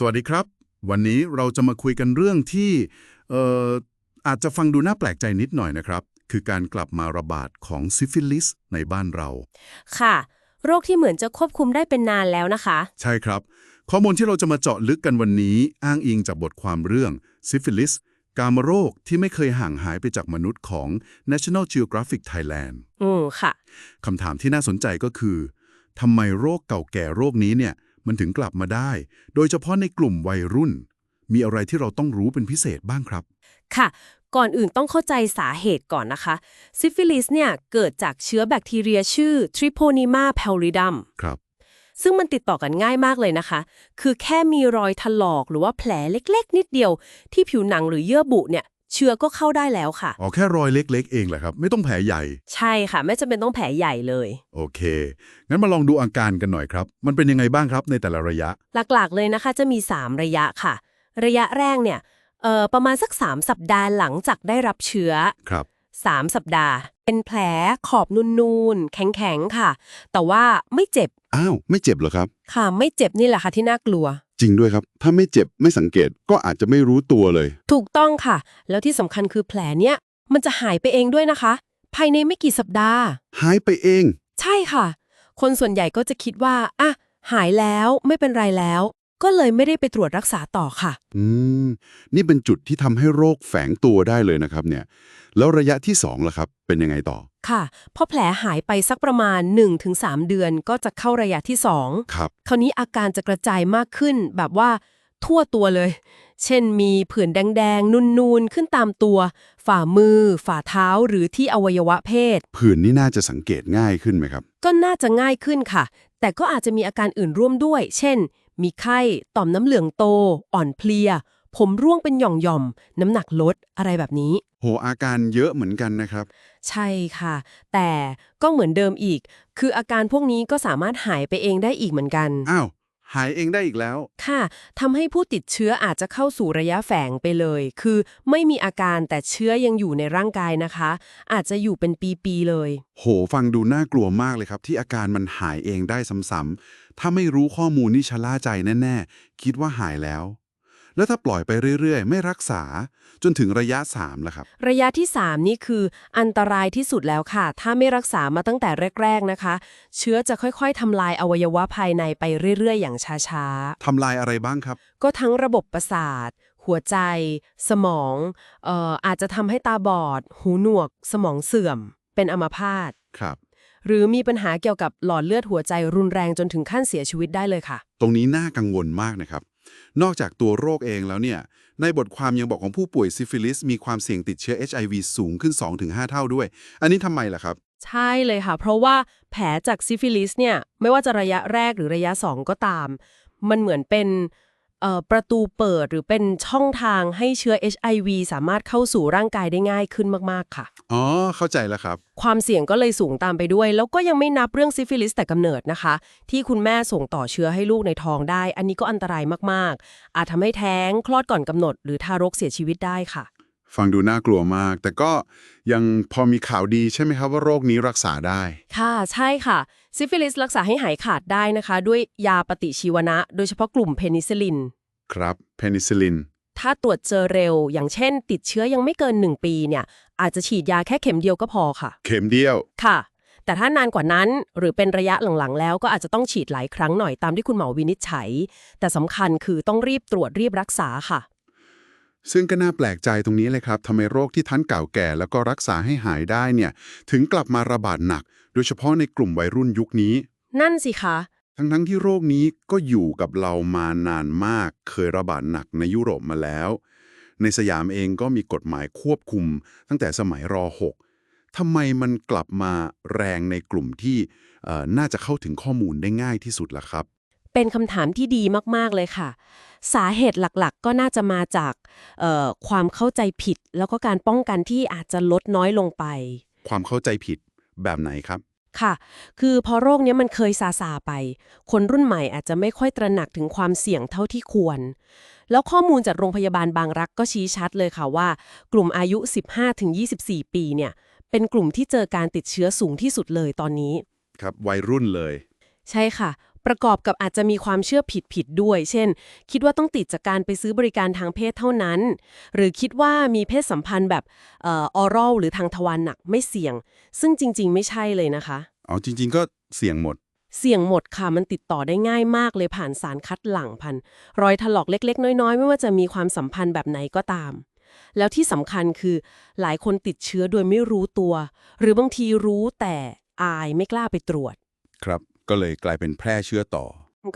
สวัสดีครับ วันนี้เราจะมาคุยกันเรื่องที่เอ่ออาจจะฟังดูน่าแปลกใจนิดหน่อยนะครับ คือการกลับมาระบาดของซิฟิลิสในบ้านเรา ค่ะ โรคที่เหมือนจะควบคุมได้เป็นนานแล้วนะคะ ใช่ครับ ข้อมูลที่เราจะมาเจาะลึกกันวันนี้ อ้างอิงจากบทความเรื่องซิฟิลิสกามโรคที่ไม่เคยห่างหายไปจากมนุษย์ของ National Geographic Thailand อืมค่ะคำถามที่น่าสนใจก็คือทำไมโรคเก่าแก่โรคนี้เนี่ย มันถึงกลับมาได้ โดยเฉพาะในกลุ่มวัยรุ่น มีอะไรที่เราต้องรู้เป็นพิเศษบ้างครับ ค่ะ ก่อนอื่นต้องเข้าใจสาเหตุก่อนนะคะ ซิฟิลิสเนี่ยเกิดจากเชื้อแบคทีเรียชื่อ Treponema pallidum ครับ ซึ่งมันติดต่อกันง่ายมากเลยนะคะ คือแค่มีรอยถลอกหรือว่าแผลเล็ก ๆ นิดเดียว ที่ผิวหนังหรือเยื่อบุเนี่ย เชื้อก็เข้าได้แล้วค่ะ อ๋อแค่รอยเล็ก ๆ เองแหละครับ ไม่ต้องแผลใหญ่ ใช่ค่ะ ไม่จำเป็นต้องแผลใหญ่เลย โอเค งั้นมาลองดูอาการกันหน่อยครับ มันเป็นยังไงบ้างครับในแต่ละระยะ หลักๆเลยนะคะ จะมี 3 ระยะค่ะ ระยะแรกเนี่ยเอ่อประมาณสัก 3 สัปดาห์หลังจากได้รับเชื้อ ครับ 3 สัปดาห์ เป็นแผลขอบนูนๆ แข็งๆ ค่ะ แต่ว่าไม่เจ็บ อ้าว ไม่เจ็บเหรอครับ ค่ะ ไม่เจ็บนี่แหละค่ะที่น่ากลัว จริงด้วยครับ ถ้าไม่เจ็บไม่สังเกตก็อาจจะไม่รู้ตัวเลย ถูกต้องค่ะ แล้วที่สำคัญคือแผลเนี้ยมันจะหายไปเองด้วยนะคะ ภายในไม่กี่สัปดาห์ หายไปเอง ใช่ค่ะ คนส่วนใหญ่ก็จะคิดว่า อะ หายแล้วไม่เป็นไรแล้ว ก็เลยไม่ได้ไปตรวจรักษาต่อค่ะ อืม นี่เป็นจุดที่ทำให้โรคแฝงตัวได้เลยนะครับเนี่ย แล้วระยะที่สองล่ะครับ เป็นยังไงต่อ ค่ะ พอแผลหายไปสักประมาณ 1-3 เดือนก็จะเข้าระยะที่ 2 ครับ คราวนี้อาการจะกระจายมากขึ้นแบบว่าทั่วตัวเลย เช่นมีผื่นแดงๆ นูนๆ ขึ้นตามตัว ฝ่ามือ ฝ่าเท้าหรือที่อวัยวะเพศ ผื่นนี่น่าจะสังเกตง่ายขึ้นไหมครับ ก็น่าจะง่ายขึ้นค่ะ แต่ก็อาจจะมีอาการอื่นร่วมด้วย เช่น มีไข้ ต่อมน้ำเหลืองโต อ่อนเพลีย ผมร่วงเป็นหย่อมๆ น้ำหนักลด อะไรแบบนี้ โหอาการเยอะเหมือนกันนะครับ ใช่ค่ะ แต่ก็เหมือนเดิมอีก คืออาการพวกนี้ก็สามารถหายไปเองได้อีกเหมือนกัน อ้าว หายเองได้อีกแล้ว ค่ะทำให้ผู้ติดเชื้ออาจจะเข้าสู่ระยะแฝงไปเลย คือไม่มีอาการแต่เชื้อยังอยู่ในร่างกายนะคะ อาจจะอยู่เป็นปีๆเลย โห ฟังดูน่ากลัวมากเลยครับ ที่อาการมันหายเองได้ซ้ำๆถ้าไม่รู้ข้อมูลนี่ชะล่าใจแน่ ๆ คิดว่าหายแล้ว แล้วถ้าปล่อยไปเรื่อยๆ ไม่รักษาจนถึงระยะ3ล่ะครับ ระยะที่ 3 นี่คืออันตรายที่สุดแล้วค่ะ ถ้าไม่รักษามาตั้งแต่แรก ๆนะคะ เชื้อจะค่อยๆทำลายอวัยวะภายในไปเรื่อยๆ อย่างช้าทำลายอะไรบ้างครับๆก็ทั้งระบบประสาท หัวใจ สมองเอ่ออาจจะทำให้ตาบอด หูหนวก สมองเสื่อม เป็นอัมพาตครับหรือมีปัญหาเกี่ยวกับหลอดเลือดหัวใจรุนแรงจนถึงขั้นเสียชีวิตได้เลยค่ะ ตรงนี้น่ากังวลมากนะครับ นอกจากตัวโรคเองแล้วเนี่ย ในบทความยังบอกของผู้ป่วยซิฟิลิส มีความเสี่ยงติดเชื้อ HIV สูงขึ้น 2-5 เท่าด้วย อันนี้ทำไมล่ะครับ ใช่เลยค่ะ เพราะว่าแผลจากซิฟิลิสเนี่ย ไม่ว่าจะระยะแรกหรือระยะ 2 ก็ตาม มันเหมือนเป็น ประตูเปิดหรือเป็นช่องทางให้เชื้อ HIV สามารถเข้าสู่ร่างกายได้ง่ายขึ้นมาก ๆ ค่ะ อ๋อ เข้าใจแล้วครับ ความเสี่ยงก็เลยสูงตามไปด้วย แล้วก็ยังไม่นับเรื่องซิฟิลิสแต่กำเนิดนะคะ ที่คุณแม่ส่งต่อเชื้อให้ลูกในท้องได้ อันนี้ก็อันตรายมาก ๆ อาจทำให้แท้งคลอดก่อนกำหนด หรือทารกเสียชีวิตได้ค่ะ ฟังดูน่ากลัวมาก แต่ก็ยังพอมีข่าวดีใช่ไหมครับว่าโรคนี้รักษาได้ ค่ะ ใช่ค่ะ ซิฟิลิสรักษาให้หายขาดได้นะคะ ด้วยยาปฏิชีวนะ โดยเฉพาะกลุ่มเพนิซิลิน ครับ เพนิซิลิน ถ้าตรวจเจอเร็ว อย่างเช่น ติดเชื้อยังไม่เกิน 1 ปีเนี่ย อาจจะฉีดยาแค่เข็มเดียวก็พอค่ะ เข็มเดียว ค่ะ แต่ถ้านานกว่านั้นหรือเป็นระยะหลังๆ แล้วก็อาจจะต้องฉีดหลายครั้งหน่อยตามที่คุณหมอวินิจฉัย แต่สำคัญคือต้องรีบตรวจรีบรักษาค่ะ ซึ่งก็น่าแปลกใจตรงนี้เลยครับทำไมโรคที่ท่านเก่าแก่แล้วก็รักษาให้หายได้เนี่ย ถึงกลับมาระบาดหนัก โดยเฉพาะในกลุ่มวัยรุ่นยุคนี้ นั่นสิคะ ทั้งๆที่โรคนี้ก็อยู่กับเรามานานมาก เคยระบาดหนักในยุโรปมาแล้ว ในสยามเองก็มีกฎหมายควบคุม ตั้งแต่สมัยร .6 ทำไมมันกลับมาแรงในกลุ่มที่เอ่อน่าจะเข้าถึงข้อมูลได้ง่ายที่สุดล่ะครับ เป็นคำถามที่ดีมากๆเลยค่ะ สาเหตุหลักๆ ก็น่าจะมาจากเอ่อความเข้าใจผิด แล้วก็การป้องกันที่อาจจะลดน้อยลงไป ความเข้าใจผิดแบบไหนครับค่ะ คือพอโรคเนี้ยมันเคยซาซาไป คนรุ่นใหม่อาจจะไม่ค่อยตระหนักถึงความเสี่ยงเท่าที่ควร แล้วข้อมูลจากโรงพยาบาลบางรักก็ชี้ชัดเลยค่ะว่า กลุ่มอายุ 15-24 ปีเนี่ย เป็นกลุ่มที่เจอการติดเชื้อสูงที่สุดเลยตอนนี้ ครับวัยรุ่นเลย ใช่ค่ะ ประกอบกับอาจจะมีความเชื่อผิดๆด้วย เช่น คิดว่าต้องติดจากการไปซื้อบริการทางเพศเท่านั้น หรือคิดว่ามีเพศสัมพันธ์แบบเออรัลหรือทางทวารหนักไม่เสี่ยง ซึ่งจริง ๆ ไม่ใช่เลยนะคะเอาจริง ๆ ก็เสี่ยงหมด เสี่ยงหมดค่ะมันติดต่อได้ง่ายมากเลยผ่านสารคัดหลั่งพันรอยถลอกเล็ก ๆ น้อยๆ ไม่ว่าจะมีความสัมพันธ์แบบไหนก็ตามแล้วที่สำคัญคือหลายคนติดเชื้อโดยไม่รู้ตัว หรือบางทีรู้แต่อายไม่กล้าไปตรวจ ครับ ก็เลยกลายเป็นแพร่เชื้อต่อ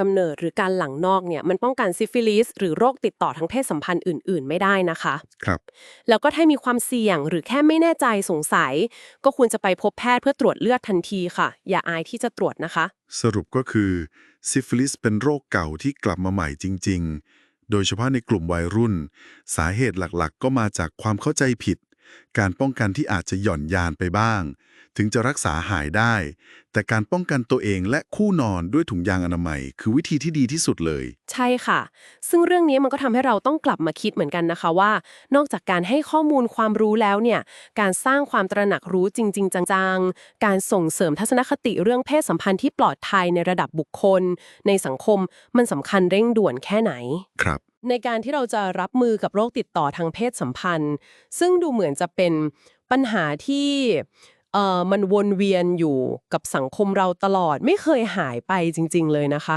กำเนิดหรือการหลังนอกเนี่ยมันป้องกันซิฟิลิสหรือโรคติดต่อทางเพศสัมพันธ์อื่น ๆ ไม่ได้นะคะ ครับ แล้วก็ถ้ามีความเสี่ยงหรือแค่ไม่แน่ใจสงสัย ก็ควรจะไปพบแพทย์เพื่อตรวจเลือดทันทีค่ะ อย่าอายที่จะตรวจนะคะ สรุปก็คือซิฟิลิสเป็นโรคเก่าที่กลับมาใหม่จริง ๆ โดยเฉพาะในกลุ่มวัยรุ่น สาเหตุหลักๆ ก็มาจากความเข้าใจผิด การป้องกันที่อาจจะหย่อนยานไปบ้าง ถึงจะรักษาหายได้ แต่การป้องกันตัวเองและคู่นอนด้วยถุงยางอนามัย คือวิธีที่ดีที่สุดเลย ใช่ค่ะ ซึ่งเรื่องนี้มันก็ทำให้เราต้องกลับมาคิดเหมือนกันนะคะว่า นอกจากการให้ข้อมูลความรู้แล้วเนี่ย การสร้างความตระหนักรู้จริง ๆ จังๆ การส่งเสริมทัศนคติเรื่องเพศสัมพันธ์ที่ปลอดภัยในระดับบุคคล ในสังคมมันสำคัญเร่งด่วนแค่ไหนครับในการที่เราจะรับมือกับโรคติดต่อทางเพศสัมพันธ์ ซึ่งดูเหมือนจะเป็นปัญหาที่ เอ่อมันวนเวียนอยู่กับสังคมเราตลอดไม่เคยหายไปจริง ๆ เลยนะคะ